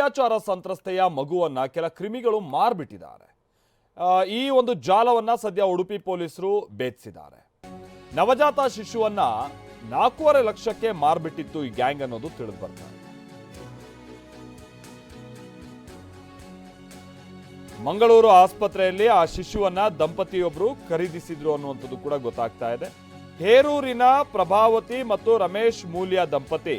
ಅತ್ಯಾಚಾರ ಸಂತ್ರಸ್ತೆಯ ಮಗುವನ್ನ ಕೆಲ ಕ್ರಿಮಿಗಳು ಮಾರ್ಬಿಟ್ಟಿದ್ದಾರೆ. ಈ ಒಂದು ಜಾಲವನ್ನ ಸದ್ಯ ಉಡುಪಿ ಪೊಲೀಸರು ಭೇದಿಸಿದ್ದಾರೆ ನವಜಾತ ಶಿಶುವನ್ನ ನಾಲ್ಕೂವರೆ ಲಕ್ಷಕ್ಕೆ ಮಾರ್ಬಿಟ್ಟಿತ್ತು ಈ ಗ್ಯಾಂಗ್ ಅನ್ನೋದು ತಿಳಿದು ಬರ್ತಾರೆ ಮಂಗಳೂರು ಆಸ್ಪತ್ರೆಯಲ್ಲಿ ಆ ಶಿಶುವನ್ನ ದಂಪತಿಯೊಬ್ರು ಖರೀದಿಸಿದ್ರು ಅನ್ನುವಂಥದ್ದು ಕೂಡ ಗೊತ್ತಾಗ್ತಾ ಇದೆ. ಹೇರೂರಿನ ಪ್ರಭಾವತಿ ಮತ್ತು ರಮೇಶ್ ಮೂಲ್ಯ ದಂಪತಿ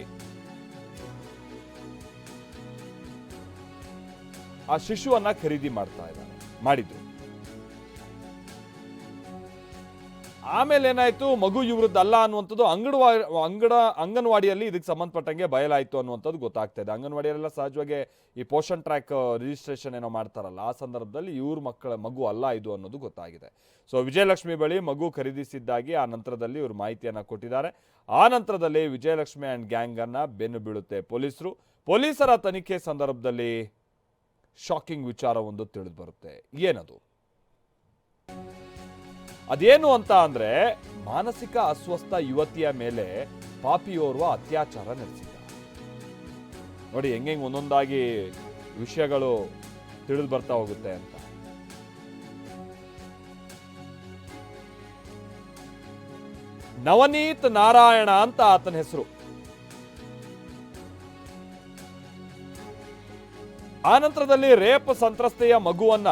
ಆ ಶಿಶುವನ್ನ ಖರೀದಿ ಮಾಡ್ತಾ ಇದ್ದಾನೆ. ಮಾಡಿದ್ರು. ಆಮೇಲೆ ಏನಾಯ್ತು? ಮಗು ಇವ್ರದ್ದಲ್ಲ ಅನ್ನುವಂಥದ್ದು ಅಂಗಡವಾ, ಅಂಗಡ, ಅಂಗನವಾಡಿಯಲ್ಲಿ ಇದಕ್ಕೆ ಸಂಬಂಧಪಟ್ಟಂಗೆ ಬಯಲಾಯಿತು ಅನ್ನುವಂಥದ್ದು ಗೊತ್ತಾಗ್ತಾ ಇದೆ. ಅಂಗನವಾಡಿಯಲ್ಲೆಲ್ಲ ಸಹಜವಾಗಿ ಈ ಪೋಷನ್ ಟ್ರ್ಯಾಕ್ ರಿಜಿಸ್ಟ್ರೇಷನ್ ಏನೋ ಮಾಡ್ತಾರಲ್ಲ, ಆ ಸಂದರ್ಭದಲ್ಲಿ ಇವ್ರ ಮಕ್ಕಳ ಮಗು ಅಲ್ಲ ಇದು ಅನ್ನೋದು ಗೊತ್ತಾಗಿದೆ. ಸೊ ವಿಜಯಲಕ್ಷ್ಮಿ ಬಳಿ ಮಗು ಖರೀದಿಸಿದ್ದಾಗಿ ಆ ನಂತರದಲ್ಲಿ ಇವರು ಮಾಹಿತಿಯನ್ನು ಕೊಟ್ಟಿದ್ದಾರೆ. ಆ ನಂತರದಲ್ಲಿ ವಿಜಯಲಕ್ಷ್ಮಿ ಆ್ಯಂಡ್ ಗ್ಯಾಂಗನ್ನು ಬೆನ್ನು ಬೀಳುತ್ತೆ ಪೊಲೀಸರು. ಪೊಲೀಸರ ತನಿಖೆ ಸಂದರ್ಭದಲ್ಲಿ ಶಾಕಿಂಗ್ ವಿಚಾರ ಒಂದು ತಿಳಿದು ಬರುತ್ತೆ ಏನದು? ಅದೇನು ಅಂತ ಅಂದ್ರೆ, ಮಾನಸಿಕ ಅಸ್ವಸ್ಥ ಯುವತಿಯ ಮೇಲೆ ಪಾಪಿಯೋರ್ವ ಅತ್ಯಾಚಾರ ನಡೆಸಿದ್ದ. ನೋಡಿ ಹೆಂಗೆ ಒಂದೊಂದಾಗಿ ವಿಷಯಗಳು ತಿಳಿದು ಬರ್ತಾ ಹೋಗುತ್ತೆ ಅಂತ. ನವನೀತ್ ನಾರಾಯಣ ಅಂತ ಆತನ ಹೆಸರು. ಆ ರೇಪ್ ಸಂತ್ರಸ್ತೆಯ ಮಗುವನ್ನ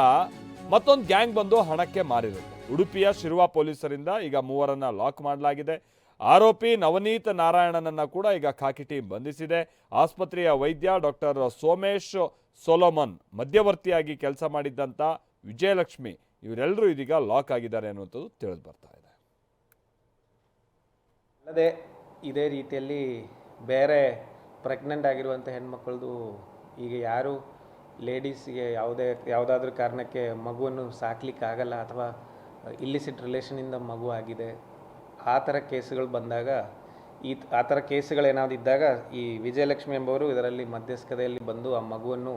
ಮತ್ತೊಂದು ಗ್ಯಾಂಗ್ ಬಂದು ಹಣಕ್ಕೆ ಮಾರಿರುತ್ತೆ ಉಡುಪಿಯ ಶಿರುವ ಪೊಲೀಸರಿಂದ ಈಗ ಮೂವರನ್ನ ಲಾಕ್ ಮಾಡಲಾಗಿದೆ. ಆರೋಪಿ ನವನೀತ್ ನಾರಾಯಣನನ್ನ ಕೂಡ ಈಗ ಖಾಕಿ ಟೀಮ್ ಬಂಧಿಸಿದೆ. ಆಸ್ಪತ್ರೆಯ ವೈದ್ಯ ಡಾಕ್ಟರ್ ಸೋಮೇಶ್ ಸೊಲೋಮನ್ ಮಧ್ಯವರ್ತಿಯಾಗಿ ಕೆಲಸ ಮಾಡಿದ್ದಂಥ ವಿಜಯಲಕ್ಷ್ಮಿ ಇವರೆಲ್ಲರೂ ಇದೀಗ ಲಾಕ್ ಆಗಿದ್ದಾರೆ ಅನ್ನುವಂಥದ್ದು ತಿಳಿದು ಬರ್ತಾ ಇದೆ. ಅಲ್ಲದೆ ಇದೇ ರೀತಿಯಲ್ಲಿ ಬೇರೆ ಪ್ರೆಗ್ನೆಂಟ್ ಆಗಿರುವಂಥ ಹೆಣ್ಮಕ್ಳದು ಈಗ ಯಾರು ಲೇಡೀಸ್ಗೆ ಯಾವುದೇ, ಯಾವುದಾದ್ರೂ ಕಾರಣಕ್ಕೆ ಮಗುವನ್ನು ಸಾಕ್ಲಿಕ್ಕಾಗಲ್ಲ ಅಥವಾ ಇಲ್ಲಿಸಿಟ್ ರಿಲೇಷನಿಂದ ಮಗು ಆಗಿದೆ, ಆ ಥರ ಕೇಸುಗಳು ಬಂದಾಗ, ಈ ಆ ಥರ ಕೇಸುಗಳೇನಾದ್ರು ಇದ್ದಾಗ ಈ ವಿಜಯಲಕ್ಷ್ಮಿ ಎಂಬವರು ಇದರಲ್ಲಿ ಮಧ್ಯಸ್ಥತೆಯಲ್ಲಿ ಬಂದು ಆ ಮಗುವನ್ನು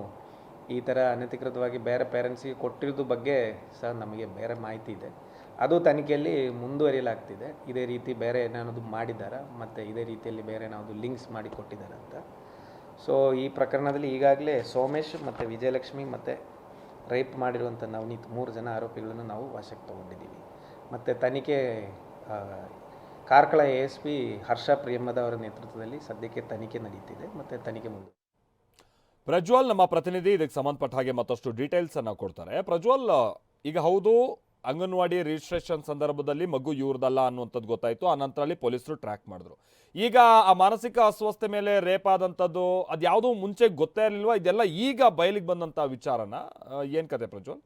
ಈ ಥರ ಅನಧಿಕೃತವಾಗಿ ಬೇರೆ ಪೇರೆಂಟ್ಸಿಗೆ ಕೊಟ್ಟಿರೋದು ಬಗ್ಗೆ ಸಹ ನಮಗೆ ಬೇರೆ ಮಾಹಿತಿ ಇದೆ. ಅದು ತನಿಖೆಯಲ್ಲಿ ಮುಂದುವರಿಯಲಾಗ್ತಿದೆ. ಇದೇ ರೀತಿ ಬೇರೆ ಏನಾದ್ರು ಮಾಡಿದ್ದಾರಾ? ಮತ್ತು ಇದೇ ರೀತಿಯಲ್ಲಿ ಬೇರೆ ಏನಾದ್ರು ಲಿಂಕ್ಸ್ ಮಾಡಿ ಕೊಟ್ಟಿದ್ದಾರೆ ಅಂತ. ಸೊ ಈ ಪ್ರಕರಣದಲ್ಲಿ ಈಗಾಗಲೇ ಸೋಮೇಶ್ ಮತ್ತು ವಿಜಯಲಕ್ಷ್ಮಿ ಮತ್ತು ರೇಪ್ ಮಾಡಿರುವಂಥ ನವನೀತ್ ಮೂರು ಜನ ಆರೋಪಿಗಳನ್ನು ನಾವು ವಶಕ್ಕೆ ತಗೊಂಡಿದ್ದೀವಿ. ಮತ್ತು ತನಿಖೆ Karkala A S P Harsha ಪ್ರಿಯಮ್ಮದ ಅವರ ನೇತೃತ್ವದಲ್ಲಿ ಸದ್ಯಕ್ಕೆ ತನಿಖೆ ನಡೀತಿದೆ. ಮತ್ತು ತನಿಖೆ ಮುಂದೆ. ಪ್ರಜ್ವಲ್ ನಮ್ಮ ಪ್ರತಿನಿಧಿ, ಇದಕ್ಕೆ ಸಂಬಂಧಪಟ್ಟ ಹಾಗೆ ಮತ್ತಷ್ಟು ಡೀಟೇಲ್ಸ್ ಅನ್ನು ಕೊಡ್ತಾರೆ. ಪ್ರಜ್ವಲ್, ಈಗ ಹೌದು ಅಂಗನವಾಡಿ ರಿಜಿಸ್ಟ್ರೇಷನ್ ಸಂದರ್ಭದಲ್ಲಿ ಮಗು ಇವ್ರದಲ್ಲ ಅನ್ನುವಂಥದ್ದು ಗೊತ್ತಾಯ್ತು. ಆ ನಂತರ ಪೊಲೀಸರು ಟ್ರ್ಯಾಕ್ ಮಾಡಿದ್ರು. ಈಗ ಆ ಮಾನಸಿಕ ಅಸ್ವಸ್ಥೆ ಮೇಲೆ ರೇಪ್ ಆದಂಥದ್ದು ಅದ್ಯಾವುದೂ ಮುಂಚೆ ಗೊತ್ತೇ ಇರಲಿಲ್ವಾ? ಇದೆಲ್ಲ ಈಗ ಬಯಲಿಗೆ ಬಂದಂಥ ವಿಚಾರನ? ಏನ್ ಕತೆ ಪ್ರಜ್ವಲ್?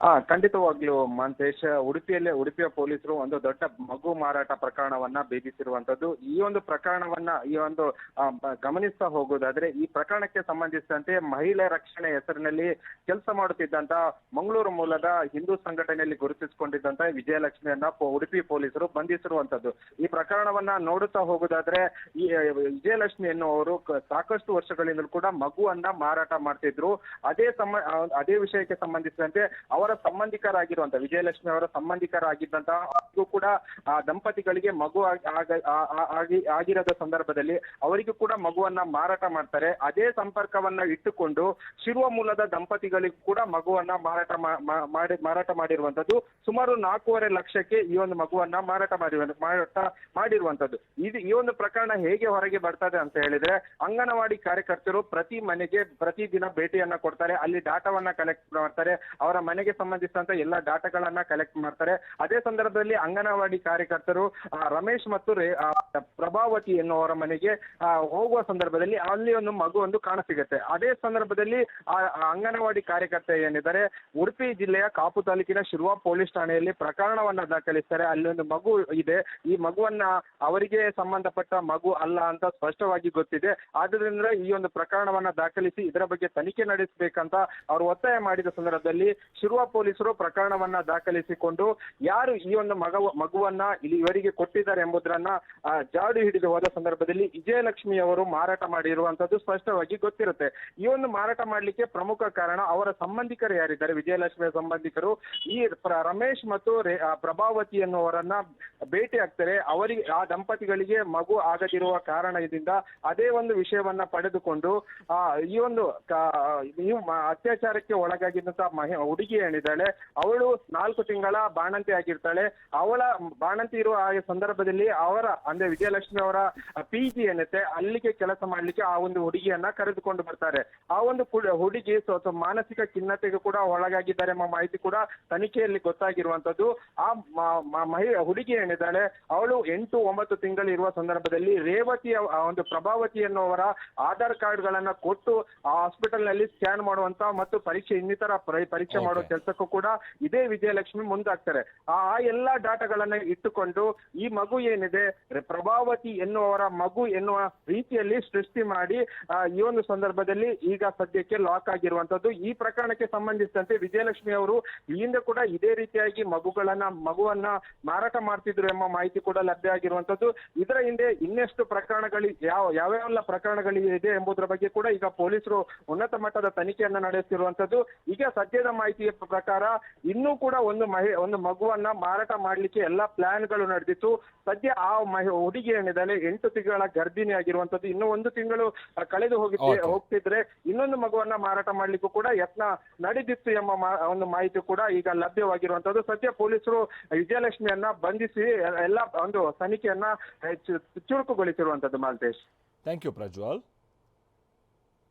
ಹಾ ಖಂಡಿತವಾಗ್ಲೂ ಮಂತೇಶ್, ಉಡುಪಿಯಲ್ಲೇ, ಉಡುಪಿಯ ಪೊಲೀಸರು ಒಂದು ದೊಡ್ಡ ಮಗು ಮಾರಾಟ ಪ್ರಕರಣವನ್ನ ಭೇದಿಸಿರುವಂತದ್ದು ಈ ಒಂದು ಪ್ರಕರಣವನ್ನ, ಈ ಒಂದು ಗಮನಿಸ್ತಾ ಹೋಗೋದಾದ್ರೆ, ಈ ಪ್ರಕರಣಕ್ಕೆ ಸಂಬಂಧಿಸಿದಂತೆ ಮಹಿಳೆ ರಕ್ಷಣೆ ಹೆಸರಿನಲ್ಲಿ ಕೆಲಸ ಮಾಡುತ್ತಿದ್ದಂತ ಮಂಗಳೂರು ಮೂಲದ ಹಿಂದೂ ಸಂಘಟನೆಯಲ್ಲಿ ಗುರುತಿಸಿಕೊಂಡಿದ್ದಂತ ವಿಜಯಲಕ್ಷ್ಮಿಯನ್ನ ಉಡುಪಿ ಪೊಲೀಸರು ಬಂಧಿಸಿರುವಂತದ್ದು ಈ ಪ್ರಕರಣವನ್ನ ನೋಡುತ್ತಾ ಹೋಗೋದಾದ್ರೆ, ಈ ವಿಜಯಲಕ್ಷ್ಮಿ ಎನ್ನುವರು ಸಾಕಷ್ಟು ವರ್ಷಗಳಿಂದಲೂ ಕೂಡ ಮಗುವನ್ನ ಮಾರಾಟ ಮಾಡ್ತಿದ್ರು. ಅದೇ ಸಮ ಅದೇ ವಿಷಯಕ್ಕೆ ಸಂಬಂಧಿಸಿದಂತೆ ಅವರ ಸಂಬಂಧಿಕರಾಗಿರುವಂತ, ವಿಜಯಲಕ್ಷ್ಮಿ ಅವರ ಸಂಬಂಧಿಕರಾಗಿದ್ದಂತಹ ಅವರಿಗೂ ಕೂಡ ಆ ದಂಪತಿಗಳಿಗೆ ಮಗು ಆಗ್- ಆಗಿರದ ಸಂದರ್ಭದಲ್ಲಿ ಅವರಿಗೂ ಕೂಡ ಮಗುವನ್ನ ಮಾರಾಟ ಮಾಡ್ತಾರೆ. ಅದೇ ಸಂಪರ್ಕವನ್ನ ಇಟ್ಟುಕೊಂಡು ಶಿರುವ ಮೂಲದ ದಂಪತಿಗಳಿಗೂ ಕೂಡ ಮಗುವನ್ನ ಮಾರಾಟ ಮಾಡಿ, ಮಾರಾಟ ಮಾಡಿರುವಂತದ್ದು, ಸುಮಾರು ನಾಲ್ಕೂವರೆ ಲಕ್ಷಕ್ಕೆ ಈ ಒಂದು ಮಗುವನ್ನ ಮಾರಾಟ ಮಾಡಿ ಮಾರಾಟ ಮಾಡಿರುವಂತದ್ದು. ಇದು ಈ ಒಂದು ಪ್ರಕರಣ ಹೇಗೆ ಹೊರಗೆ ಬರ್ತದೆ ಅಂತ ಹೇಳಿದ್ರೆ, ಅಂಗನವಾಡಿ ಕಾರ್ಯಕರ್ತರು ಪ್ರತಿ ಮನೆಗೆ ಪ್ರತಿ ದಿನ ಭೇಟಿಯನ್ನ ಕೊಡ್ತಾರೆ. ಅಲ್ಲಿ ಡಾಟಾವನ್ನ ಕಲೆಕ್ಟ್ ಮಾಡ್ತಾರೆ. ಅವರ ಮನೆಗೆ ಸಂಬಂಧಿಸಿದಂತ ಎಲ್ಲ ಡಾಟಾಗಳನ್ನ ಕಲೆಕ್ಟ್ ಮಾಡ್ತಾರೆ. ಅದೇ ಸಂದರ್ಭದಲ್ಲಿ ಅಂಗನವಾಡಿ ಕಾರ್ಯಕರ್ತರು ರಮೇಶ್ ಮತ್ತು ಪ್ರಭಾವತಿ ಎನ್ನುವರ ಮನೆಗೆ ಹೋಗುವ ಸಂದರ್ಭದಲ್ಲಿ ಅಲ್ಲಿ ಒಂದು ಮಗು ಒಂದು ಕಾಣಸಿಗುತ್ತೆ. ಅದೇ ಸಂದರ್ಭದಲ್ಲಿ, ಆ ಅಂಗನವಾಡಿ ಕಾರ್ಯಕರ್ತ ಏನಿದ್ದಾರೆ, ಉಡುಪಿ ಜಿಲ್ಲೆಯ ಕಾಪು ತಾಲೂಕಿನ ಶಿರುವ ಪೊಲೀಸ್ ಠಾಣೆಯಲ್ಲಿ ಪ್ರಕರಣವನ್ನ ದಾಖಲಿಸ್ತಾರೆ. ಅಲ್ಲಿ ಒಂದು ಮಗು ಇದೆ. ಈ ಮಗುವನ್ನ ಅವರಿಗೆ ಸಂಬಂಧಪಟ್ಟ ಮಗು ಅಲ್ಲ ಅಂತ ಸ್ಪಷ್ಟವಾಗಿ ಗೊತ್ತಿದೆ. ಆದ್ರಿಂದ ಈ ಒಂದು ಪ್ರಕರಣವನ್ನ ದಾಖಲಿಸಿ ಇದರ ಬಗ್ಗೆ ತನಿಖೆ ನಡೆಸಬೇಕಂತ ಅವರು ಒತ್ತಾಯ ಮಾಡಿದ ಸಂದರ್ಭದಲ್ಲಿ ಶಿರುವ ಪೊಲೀಸರು ಪ್ರಕರಣವನ್ನ ದಾಖಲಿಸಿಕೊಂಡು ಯಾರು ಈ ಒಂದು ಮಗ ಮಗುವನ್ನ ಇಲ್ಲಿ ಇವರಿಗೆ ಕೊಟ್ಟಿದ್ದಾರೆ ಎಂಬುದನ್ನ ಜಾಡು ಹಿಡಿದು ಹೋದ ಸಂದರ್ಭದಲ್ಲಿ ವಿಜಯಲಕ್ಷ್ಮಿ ಅವರು ಮಾರಾಟ ಮಾಡಿರುವಂತದ್ದು ಸ್ಪಷ್ಟವಾಗಿ ಗೊತ್ತಿರುತ್ತೆ. ಈ ಒಂದು ಮಾರಾಟ ಮಾಡಲಿಕ್ಕೆ ಪ್ರಮುಖ ಕಾರಣ ಅವರ ಸಂಬಂಧಿಕರು ಯಾರಿದ್ದಾರೆ? ವಿಜಯಲಕ್ಷ್ಮಿಯ ಸಂಬಂಧಿಕರು, ಈ ರಮೇಶ್ ಮತ್ತು ಪ್ರಭಾವತಿ ಎನ್ನುವರನ್ನ ಭೇಟಿ ಆಗ್ತಾರೆ. ಅವರಿಗೆ, ಆ ದಂಪತಿಗಳಿಗೆ ಮಗು ಆಗದಿರುವ ಕಾರಣದಿಂದ ಅದೇ ಒಂದು ವಿಷಯವನ್ನ ಪಡೆದುಕೊಂಡು, ಆ, ಈ ಒಂದು ಅತ್ಯಾಚಾರಕ್ಕೆ ಒಳಗಾಗಿದ್ದಂತಹ ಮಹಿ ಹುಡುಗಿ ಏನಿದ್ದಾಳೆ ಅವಳು ನಾಲ್ಕು ತಿಂಗಳ ಬಾಣಂತಿ ಆಗಿರ್ತಾಳೆ. ಅವಳ ಬಾಣಂತಿ ಇರುವ ಆ ಸಂದರ್ಭದಲ್ಲಿ ಅವರ ಅಂದ್ರೆ ವಿಜಯಲಕ್ಷ್ಮಿ ಅವರ ಪಿ ಜಿ ಏನತ್ತೆ ಅಲ್ಲಿಗೆ ಕೆಲಸ ಮಾಡ್ಲಿಕ್ಕೆ ಆ ಒಂದು ಹುಡುಗಿಯನ್ನ ಕರೆದುಕೊಂಡು ಬರ್ತಾರೆ. ಆ ಒಂದು ಹುಡುಗಿ ಮಾನಸಿಕ ಖಿನ್ನತೆಗೆ ಕೂಡ ಒಳಗಾಗಿದ್ದಾರೆ ಎಂಬ ಮಾಹಿತಿ ಕೂಡ ತನಿಖೆಯಲ್ಲಿ ಗೊತ್ತಾಗಿರುವಂತದ್ದು ಆ ಹುಡುಗಿ ಏನಿದ್ದಾಳೆ ಅವಳು ಎಂಟು ಒಂಬತ್ತು ತಿಂಗಳು ಇರುವ ಸಂದರ್ಭದಲ್ಲಿ ರೇವತಿ ಒಂದು ಪ್ರಭಾವತಿ ಎನ್ನುವರ ಆಧಾರ್ ಕಾರ್ಡ್ ಗಳನ್ನ ಕೊಟ್ಟು ಆ ಹಾಸ್ಪಿಟಲ್ನಲ್ಲಿ ಸ್ಕ್ಯಾನ್ ಮಾಡುವಂತ ಮತ್ತು ಪರೀಕ್ಷೆ ಇನ್ನಿತರ ಪರಿ- ಪರೀಕ್ಷೆ ಮಾಡುವ Okay. ಕೆಲಸಕ್ಕೂ ಕೂಡ ಇದೇ ವಿಜಯಲಕ್ಷ್ಮಿ ಮುಂದಾಗ್ತಾರೆ. ಆ ಎಲ್ಲಾ ಡಾಟಾಗಳನ್ನ ಇಟ್ಟುಕೊಂಡು ಈ ಮಗು ಏನಿದೆ ಪ್ರಭಾವತಿ ಎನ್ನುವರ ಮಗು ಎನ್ನುವ ರೀತಿಯಲ್ಲಿ ಸೃಷ್ಟಿ ಮಾಡಿ ಈ ಒಂದು ಸಂದರ್ಭದಲ್ಲಿ ಈಗ ಸದ್ಯಕ್ಕೆ ಲಾಕ್ ಆಗಿರುವಂತದ್ದು. ಈ ಪ್ರಕರಣಕ್ಕೆ ಸಂಬಂಧಿಸಿದಂತೆ ವಿಜಯಲಕ್ಷ್ಮಿ ಅವರು ಇಲ್ಲಿಂದ ಕೂಡ ಇದೇ ರೀತಿಯಾಗಿ ಮಗುಗಳನ್ನ, ಮಗುವನ್ನ ಮಾರಾಟ ಮಾಡ್ತಿದ್ರು ಎಂಬ ಮಾಹಿತಿ ಕೂಡ ಲಭ್ಯ ಆಗಿರುವಂತದ್ದು. ಇದರ ಹಿಂದೆ ಇನ್ನೆಷ್ಟು ಪ್ರಕರಣಗಳು, ಯಾವ, ಯಾವ್ಯಾವೆಲ್ಲ ಪ್ರಕರಣಗಳು ಇದೆ ಎಂಬುದರ ಬಗ್ಗೆ ಕೂಡ ಈಗ ಪೊಲೀಸರು ಉನ್ನತ ಮಟ್ಟದ ತನಿಖೆಯನ್ನ ನಡೆಸುತ್ತಿರುವಂತದ್ದು ಈಗ ಸದ್ಯದ ಮಾಹಿತಿಯ ಪ್ರಕಾರ ಇನ್ನೂ ಕೂಡ ಒಂದು ಮಹಿ ಒಂದು ಮಗುವನ್ನ ಮಾರಾಟ ಮಾಡಲಿಕ್ಕೆ ಎಲ್ಲಾ ಪ್ಲಾನ್ಗಳು ನಡೆದಿತ್ತು. ಸದ್ಯ ಆ ಮಹಿ ಹುಡುಗಿ ಏನಿದ್ದಾಳೆ ಎಂಟು ತಿಂಗಳ ಗರ್ಭಿಣಿ ಆಗಿರುವಂತದ್ದು ಇನ್ನೂ ಒಂದು ತಿಂಗಳು ಕಳೆದು ಹೋಗಿ ಹೋಗ್ತಿದ್ರೆ ಇನ್ನೊಂದು ಮಗುವನ್ನ ಮಾರಾಟ ಮಾಡ್ಲಿಕ್ಕೂ ಕೂಡ ಯತ್ನ ನಡೆದಿತ್ತು ಎಂಬ ಒಂದು ಮಾಹಿತಿ ಕೂಡ ಈಗ ಲಭ್ಯವಾಗಿರುವಂತದ್ದು ಸದ್ಯ ಪೊಲೀಸರು ವಿಜಯಲಕ್ಷ್ಮಿಯನ್ನ ಬಂಧಿಸಿ ಎಲ್ಲ ಒಂದು ತನಿಖೆಯನ್ನ ಚುರುಕುಗೊಳಿಸಿರುವಂತದ್ದು ಮಾಲ್ತೇಶ್. Thank you Prajwal